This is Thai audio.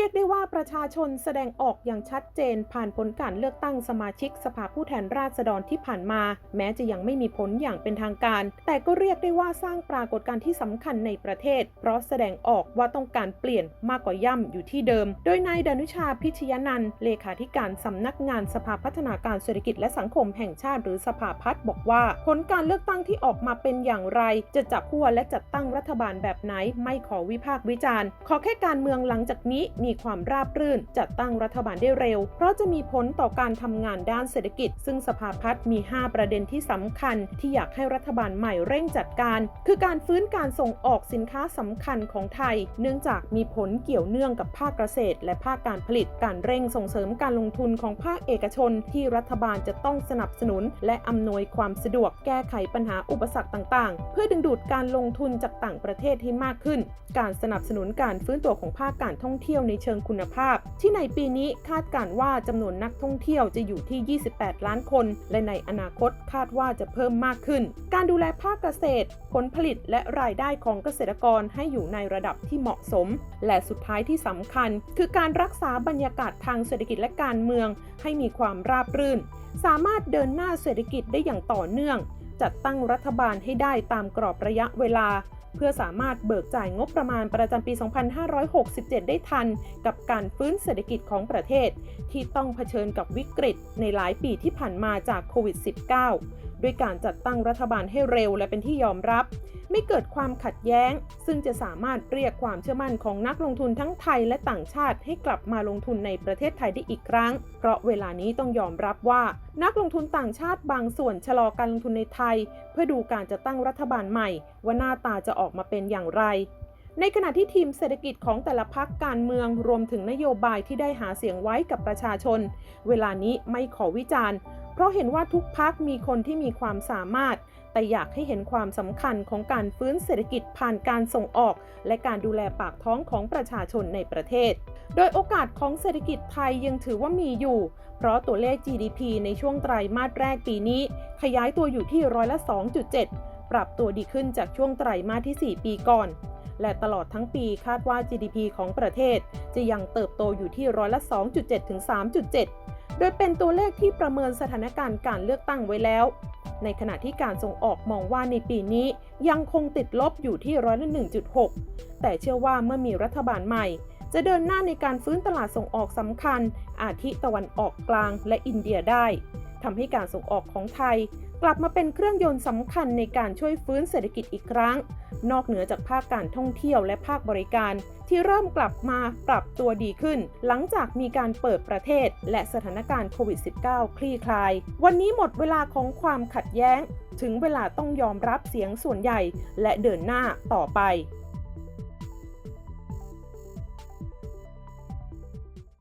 รียกได้ว่าประชาชนแสดงออกอย่างชัดเจน ผ่านผลการเลือกตั้งสมาชิกสภาผู้แทนราษฎรที่ผ่านมา แม้จะยังไม่มีผลอย่างเป็นทางการ แต่ก็เรียกได้ว่าสร้างปรากฏการณ์ที่สำคัญในประเทศ เพราะแสดงออกว่าต้องการเปลี่ยนมากกว่าย่ำอยู่ที่เดิม โดยนายดนุชาพิชยนันเลขาธิการสำนักงานสภาพัฒนาการเศรษฐกิจและสังคมแห่งชาติหรือสภาพัฒน์บอกว่า ผลการเลือกตั้งที่ออกมาเป็นอย่างไร จะจับขั้วและจัดตั้งรัฐบาลแบบไหน ไม่ขอวิพากษ์วิจารณ์ ขอแค่การเมืองหลังจากนี้มีีความราบรื่น จัดตั้งรัฐบาลได้เร็ว เพราะจะมีผลต่อการทำงานด้านเศรษฐกิจ ซึ่งสภาพัฒน์มี 5 ประเด็นที่สำคัญ ที่อยากให้รัฐบาลใหม่เร่งจัดการ คือการฟื้นการส่งออกสินค้าสำคัญของไทย เนื่องจากมีผลเกี่ยวเนื่องกับภาคเกษตร และภาคการผลิตการเร่งส่งเสริมการลงทุนของภาคเอกชน ที่รัฐบาลจะต้องสนับสนุน และอำนวยความสะดวกแก้ไขปัญหาอุปสรรคต่างๆ เพื่อดึงดูดการลงทุนจากต่างประเทศให้มากขึ้น การสนับสนุนการฟื้นตัวของภาคการท่องเที่ยวในเชิงคุณภาพ ที่ในปีนี้คาดการว่าจำนวนนักท่องเที่ยวจะอยู่ที่ 28 ล้านคน และในอนาคตคาดว่าจะเพิ่มมากขึ้น การดูแลภาคเกษตร ผลผลิตและรายได้ของเกษตรกรให้อยู่ในระดับที่เหมาะสม และสุดท้ายที่สำคัญ คือการรักษาบรรยากาศทางเศรษฐกิจและการเมือง ให้มีความราบรื่น สามารถเดินหน้าเศรษฐกิจได้อย่างต่อเนื่อง จัดตั้งรัฐบาลให้ได้ตามกรอบระยะเวลา เพื่อสามารถเบิกจ่ายงบประมาณประจำปี 2567 ได้ทัน กับการฟื้นเศรษฐกิจของประเทศ ที่ต้องเผชิญกับวิกฤตในหลายปีที่ผ่านมาจากโควิด -19 ด้วยการจัดตั้งรัฐบาลให้เร็วและเป็นที่ยอมรับ ไม่เกิดความขัดแย้ง ซึ่งจะสามารถเรียกความเชื่อมั่นของนักลงทุนทั้งไทยและต่างชาติให้กลับมาลงทุนในประเทศไทยได้อีกครั้ง เพราะเวลานี้ต้องยอมรับว่า นักลงทุนต่างชาติบางส่วนชะลอการลงทุนในไทย เพื่อดูการจะตั้งรัฐบาลใหม่ ว่าหน้าตาจะออกมาเป็นอย่างไรในขณะที่ทีมเศรษฐกิจของแต่ละพักการเมืองรวมถึงนโยบายที่ได้หาเสียงไว้กับประชาชน เวลานี้ไม่ขอวิจารณ์ เพราะเห็นว่าทุกพักมีคนที่มีความสามารถ แต่อยากให้เห็นความสำคัญของการฟื้นเศรษฐกิจผ่านการส่งออก และการดูแลปากท้องของประชาชนในประเทศ โดยโอกาสของเศรษฐกิจไทยยังถือว่ามีอยู่ เพราะตัวเลข GDP ในช่วงไตรมาสแรกปีนี้ ขยายตัวอยู่ที่ร้อยละ 2.7 ปรับตัวดีขึ้นจากช่วงไตรมาสที่ 4 ปีก่อนและตลอดทั้งปีคาดว่า GDP ของประเทศ จะยังเติบโตอยู่ที่ร้อยละ 2.7 ถึง 3.7 โดยเป็นตัวเลขที่ประเมินสถานการณ์การเลือกตั้งไว้แล้ว ในขณะที่การส่งออกมองว่าในปีนี้ยังคงติดลบอยู่ที่ร้อยละ1.6 แต่เชื่อว่าเมื่อมีรัฐบาลใหม่ จะเดินหน้าในการฟื้นตลาดส่งออกสำคัญ อาทิตะวันออกกลางและอินเดียได้ทำให้การส่งออกของไทย กลับมาเป็นเครื่องยนต์สำคัญในการช่วยฟื้นเศรษฐกิจอีกครั้ง นอกเหนือจากภาคการท่องเที่ยวและภาคบริการ ที่เริ่มกลับมาปรับตัวดีขึ้น หลังจากมีการเปิดประเทศ และสถานการณ์โควิด -19 คลี่คลาย วันนี้หมดเวลาของความขัดแย้ง ถึงเวลาต้องยอมรับเสียงส่วนใหญ่ และเดินหน้าต่อไป